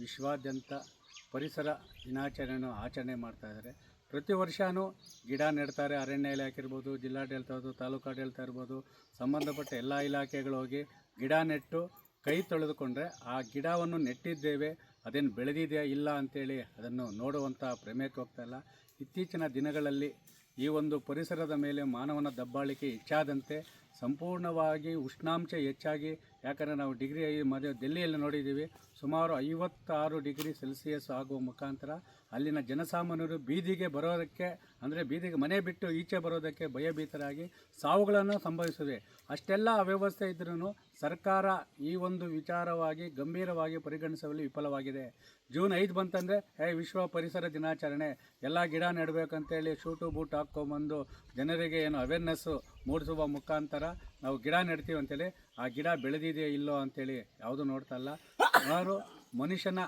ವಿಶ್ವಾದ್ಯಂತ ಪರಿಸರ ದಿನಾಚರಣೆಯನ್ನು ಆಚರಣೆ ಮಾಡ್ತಾ ಇದ್ದಾರೆ. ಪ್ರತಿ ವರ್ಷವೂ ಗಿಡ ನೆಡ್ತಾರೆ ಅರಣ್ಯ ಇಲಾಖೆ ಇರ್ಬೋದು ಜಿಲ್ಲಾಡಳಿತ ಇರ್ಬೋದು ತಾಲೂಕಾಡಳಿತ ಇರ್ಬೋದು, ಸಂಬಂಧಪಟ್ಟ ಎಲ್ಲ ಇಲಾಖೆಗಳು ಹೋಗಿ ಗಿಡ ನೆಟ್ಟು ಕೈ ತೊಳೆದುಕೊಂಡ್ರೆ ಆ ಗಿಡವನ್ನು ನೆಟ್ಟಿದ್ದೇವೆ, ಅದೇನು ಬೆಳೆದಿದೆಯಾ ಇಲ್ಲ ಅಂತೇಳಿ ಅದನ್ನು ನೋಡುವಂಥ ಪ್ರಮೇಯಕ್ಕೆ ಹೋಗ್ತಾ ಇಲ್ಲ. ಇತ್ತೀಚಿನ ದಿನಗಳಲ್ಲಿ ಈ ಒಂದು ಪರಿಸರದ ಮೇಲೆ ಮಾನವನ ದಬ್ಬಾಳಿಕೆ ಹೆಚ್ಚಾದಂತೆ ಸಂಪೂರ್ಣವಾಗಿ ಉಷ್ಣಾಂಶ ಹೆಚ್ಚಾಗಿ, ಯಾಕಂದರೆ ನಾವು ಡಿಗ್ರಿ ಮದ ದೆಲ್ಲಿಯಲ್ಲಿ ನೋಡಿದ್ದೀವಿ, ಸುಮಾರು ಐವತ್ತಾರು ಡಿಗ್ರಿ ಸೆಲ್ಸಿಯಸ್ ಆಗುವ ಮುಖಾಂತರ ಅಲ್ಲಿನ ಜನಸಾಮಾನ್ಯರು ಬೀದಿಗೆ ಬರೋದಕ್ಕೆ, ಅಂದರೆ ಬೀದಿಗೆ ಮನೆ ಬಿಟ್ಟು ಈಚೆ ಬರೋದಕ್ಕೆ ಭಯಭೀತರಾಗಿ ಸಾವುಗಳನ್ನು ಸಂಭವಿಸಿದೆ ಅಷ್ಟೆಲ್ಲ ಅವ್ಯವಸ್ಥೆ ಇದ್ರೂ ಸರ್ಕಾರ ಈ ಒಂದು ವಿಚಾರವಾಗಿ ಗಂಭೀರವಾಗಿ ಪರಿಗಣಿಸುವಲ್ಲಿ ವಿಫಲವಾಗಿದೆ. ಜೂನ್ ಐದು ಬಂತಂದರೆ ಏ ವಿಶ್ವ ಪರಿಸರ ದಿನಾಚರಣೆ, ಎಲ್ಲ ಗಿಡ ನೆಡಬೇಕಂತೇಳಿ ಶೂಟು, ಬೂಟ್ ಹಾಕ್ಕೊಂಬಂದು ಜನರಿಗೆ ಏನು ಅವೇರ್ನೆಸ್ಸು ಮೂಡಿಸುವ ಮುಖಾಂತರ ನಾವು ಗಿಡ ನೆಡ್ತೀವಿ ಅಂತೇಳಿ. ಆ ಗಿಡ ಬೆಳೆದಿದೆಯೋ ಇಲ್ಲೋ ಅಂತೇಳಿ ಯಾವುದು ನೋಡ್ತಾ ಇಲ್ಲ. ಯಾರು ಮನುಷ್ಯನ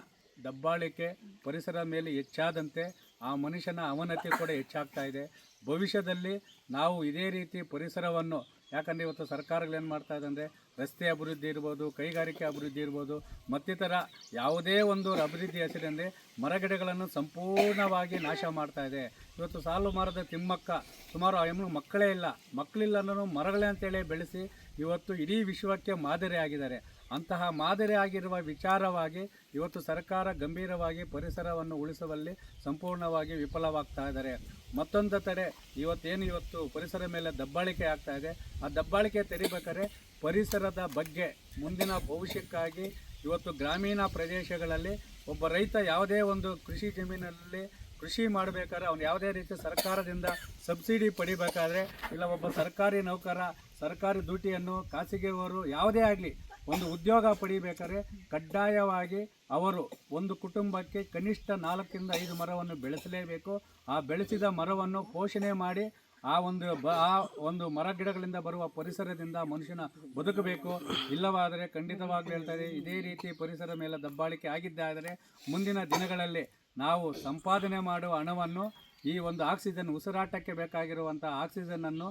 ದಬ್ಬಾಳಿಕೆ ಪರಿಸರ ಮೇಲೆ ಹೆಚ್ಚಾದಂತೆ ಆ ಮನುಷ್ಯನ ಅವನತಿ ಕೂಡ ಹೆಚ್ಚಾಗ್ತಾ ಇದೆ. ಭವಿಷ್ಯದಲ್ಲಿ ನಾವು ಇದೇ ರೀತಿ ಪರಿಸರವನ್ನು ಯಾಕಂದರೆ ಇವತ್ತು ಸರ್ಕಾರಗಳು ಏನು ಮಾಡ್ತಾ ಇದೆ ಅಂದರೆ ರಸ್ತೆ ಅಭಿವೃದ್ಧಿ ಇರ್ಬೋದು, ಕೈಗಾರಿಕೆ ಅಭಿವೃದ್ಧಿ ಇರ್ಬೋದು, ಮತ್ತಿತರ ಯಾವುದೇ ಒಂದು ಅಭಿವೃದ್ಧಿ ಹೆಸರಿನಲ್ಲಿ ಮರಗಿಡಗಳನ್ನು ಸಂಪೂರ್ಣವಾಗಿ ನಾಶ ಮಾಡ್ತಾ ಇದೆ. ಇವತ್ತು ಸಾಲು ಮರದ ತಿಮ್ಮಕ್ಕ, ಸುಮಾರು ಎಮ್ಮು ಮಕ್ಕಳೇ ಇಲ್ಲ. ಮಕ್ಕಳಿಲ್ಲ ಅನ್ನೋ ಮರಗಳೇ ಅಂತೇಳಿ ಬೆಳೆಸಿ ಇವತ್ತು ಇಡೀ ವಿಶ್ವಕ್ಕೆ ಮಾದರಿ ಆಗಿದ್ದಾರೆ ಅಂತಹ ಮಾದರಿಯಾಗಿರುವ ವಿಚಾರವಾಗಿ ಇವತ್ತು ಸರ್ಕಾರ ಗಂಭೀರವಾಗಿ ಪರಿಸರವನ್ನು ಉಳಿಸುವಲ್ಲಿ ಸಂಪೂರ್ಣವಾಗಿ ವಿಫಲವಾಗ್ತಾ ಇದ್ದಾರೆ. ಮತ್ತೊಂದು ತಡೆ ಇವತ್ತೇನು ಇವತ್ತು ಪರಿಸರ ಮೇಲೆ ದಬ್ಬಾಳಿಕೆ ಆಗ್ತಾ ಇದೆ. ಆ ದಬ್ಬಾಳಿಕೆ ತೆರಿಬೇಕಾದ್ರೆ ಪರಿಸರದ ಬಗ್ಗೆ ಮುಂದಿನ ಭವಿಷ್ಯಕ್ಕಾಗಿ ಇವತ್ತು ಗ್ರಾಮೀಣ ಪ್ರದೇಶಗಳಲ್ಲಿ ಒಬ್ಬ ರೈತ ಯಾವುದೇ ಒಂದು ಕೃಷಿ ಜಮೀನಲ್ಲಿ ಕೃಷಿ ಮಾಡಬೇಕಾದ್ರೆ ಅವ್ನು ಯಾವುದೇ ರೀತಿ ಸರ್ಕಾರದಿಂದ ಸಬ್ಸಿಡಿ ಪಡಿಬೇಕಾದ್ರೆ, ಇಲ್ಲ ಒಬ್ಬ ಸರ್ಕಾರಿ ನೌಕರ, ಸರ್ಕಾರಿ ಡ್ಯೂಟಿಯನ್ನು ಖಾಸಗಿಯವರು ಯಾವುದೇ ಆಗಲಿ ಒಂದು ಉದ್ಯೋಗ ಪಡಿಬೇಕಾದ್ರೆ ಕಡ್ಡಾಯವಾಗಿ ಅವರು ಒಂದು ಕುಟುಂಬಕ್ಕೆ ಕನಿಷ್ಠ ನಾಲ್ಕರಿಂದ ಐದು ಮರವನ್ನು ಬೆಳೆಸಲೇಬೇಕು. ಆ ಬೆಳೆಸಿದ ಮರವನ್ನು ಪೋಷಣೆ ಮಾಡಿ ಆ ಒಂದು ಬ, ಆ ಒಂದು ಮರ ಗಿಡಗಳಿಂದ ಬರುವ ಪರಿಸರದಿಂದ ಮನುಷ್ಯನ ಬದುಕಬೇಕು. ಇಲ್ಲವಾದರೆ ಖಂಡಿತವಾಗ್ಲೂ ಹೇಳ್ತಾರೆ ಇದೇ ರೀತಿ ಪರಿಸರ ಮೇಲೆ ದಬ್ಬಾಳಿಕೆ ಆಗಿದ್ದಾದರೆ ಮುಂದಿನ ದಿನಗಳಲ್ಲಿ ನಾವು ಸಂಪಾದನೆ ಮಾಡುವ ಹಣವನ್ನು ಈ ಒಂದು ಆಕ್ಸಿಜನ್ ಉಸಿರಾಟಕ್ಕೆ ಬೇಕಾಗಿರುವಂಥ ಆಕ್ಸಿಜನನ್ನು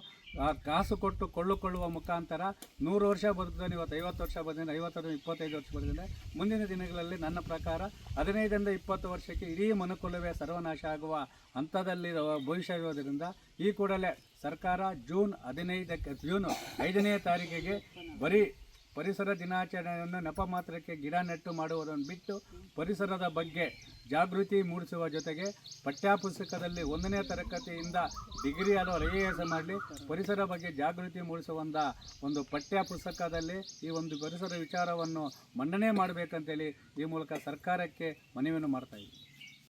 ಕಾಸು ಕೊಟ್ಟು ಕೊಳ್ಳುಕೊಳ್ಳುವ ಮುಖಾಂತರ ನೂರು ವರ್ಷ ಬದುಕಿದ್ದಾನೆ ಇವತ್ತು ಐವತ್ತು ವರ್ಷ ಬಂದಿದೆ ಐವತ್ತರಿಂದ ಇಪ್ಪತ್ತೈದು ವರ್ಷ ಬಂದಿದೆ ಮುಂದಿನ ದಿನಗಳಲ್ಲಿ ನನ್ನ ಪ್ರಕಾರ ಹದಿನೈದರಿಂದ ಇಪ್ಪತ್ತು ವರ್ಷಕ್ಕೆ ಇಡೀ ಮನುಕುಲವೇ ಸರ್ವನಾಶ ಆಗುವ ಹಂತದಲ್ಲಿ ಭವಿಷ್ಯ ಇರೋದರಿಂದ ಈ ಕೂಡಲೇ ಸರ್ಕಾರ ಜೂನ್ ಹದಿನೈದಕ್ಕೆ, ಜೂನ್ ಐದನೇ ತಾರೀಕಿಗೆ ಬರೀ ಪರಿಸರ ದಿನಾಚರಣೆಯನ್ನು ನೆಪ ಮಾತ್ರಕ್ಕೆ ಗಿಡ ನೆಟ್ಟು ಮಾಡುವುದನ್ನು ಬಿಟ್ಟು ಪರಿಸರದ ಬಗ್ಗೆ ಜಾಗೃತಿ ಮೂಡಿಸುವ ಜೊತೆಗೆ ಪಠ್ಯಪುಸ್ತಕದಲ್ಲಿ ಒಂದನೇ ತರಗತಿಯಿಂದ ಡಿಗ್ರಿ ಅಥವಾ ಐ ಎ ಮಾಡಲಿ ಪರಿಸರ ಬಗ್ಗೆ ಜಾಗೃತಿ ಮೂಡಿಸುವಂಥ ಒಂದು ಪಠ್ಯಪುಸ್ತಕದಲ್ಲಿ ಈ ಒಂದು ಪರಿಸರ ವಿಚಾರವನ್ನು ಮಂಡನೆ ಮಾಡಬೇಕಂತೇಳಿ ಈ ಮೂಲಕ ಸರ್ಕಾರಕ್ಕೆ ಮನವಿಯನ್ನು ಮಾಡ್ತಾ